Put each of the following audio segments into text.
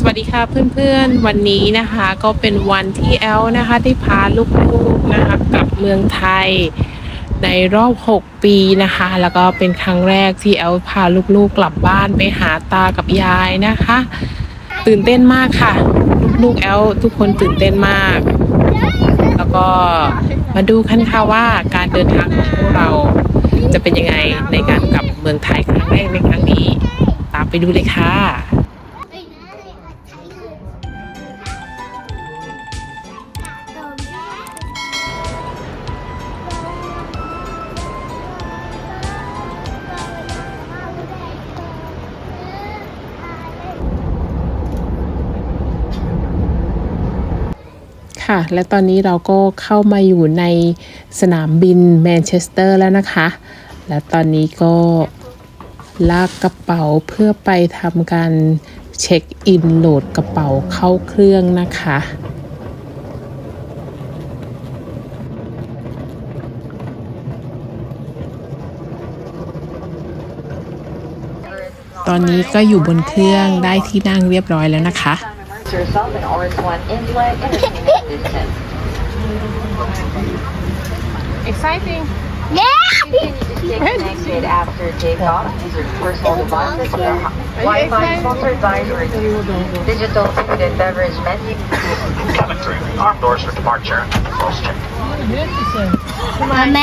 สวัสดีค่ะเพื่อนๆ วันนี้นะคะก็เป็นวันที่แอลนะคะได้พาลูกๆนะคะกลับเมืองไทย ในรอบ 6 ปีนะคะ แล้วก็เป็นครั้งแรกที่แอลพาลูกๆกลับบ้านไปหาตากับยายนะคะ ตื่นเต้นมากค่ะ ลูกๆแอลทุกคนตื่นเต้นมาก แล้วก็มาดูกันค่ะว่าการเดินทางของพวกเราจะเป็นยังไงในการกลับเมืองไทยครั้งแรกในครั้งนี้ ตามไปดูเลยค่ะ ค่ะ และตอนนี้เราก็เข้ามาอยู่ในสนามบินแมนเชสเตอร์แล้วนะคะ และตอนนี้ก็ลากกระเป๋าเพื่อไปทำการเช็คอินโหลดกระเป๋าเข้าเครื่องนะคะตอนนี้ก็อยู่บนเครื่องได้ที่นั่งเรียบร้อยแล้วนะคะ Immerse yourself in Orange One Inlet Entertainment Distance. exciting Yeah! Continue to stay connected after takeoff. Use your personal devices for Wi-Fi sponsor advisory. Digital food and beverage menu. Cabin crew, armed doors for departure. Close check. ม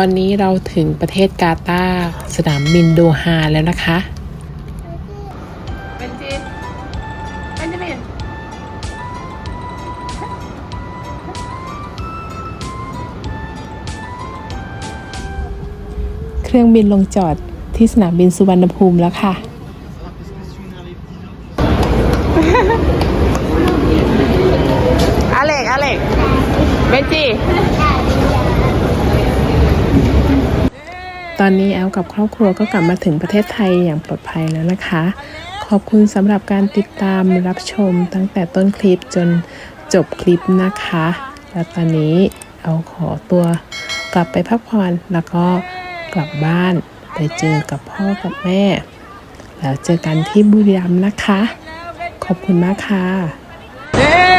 อนนี้เราถึงประเทศกาตาร์สนามบินโดฮาแล้วนะคะเป็นจีเป็นจีเป็นเครื่องบินลงจอดที่สนามบินสุวรรณภูมิแล้วค่ะ อเล็ก อเล็ก เบนจี ตอนนี้แอลกับครอบครัวก็กลับมาถึงประเทศไทยอย่างปลอดภัยแล้วนะคะ ขอบคุณสำหรับการติดตามรับชมตั้งแต่ต้นคลิปจนจบคลิปนะคะ และตอนนี้เอาขอตัวกลับไปพักผ่อนแล้วก็กลับบ้านไปเจอกับพ่อกับแม่ แล้วเจอกันที่บุรีรัมย์นะคะ ขอบคุณมากค่ะ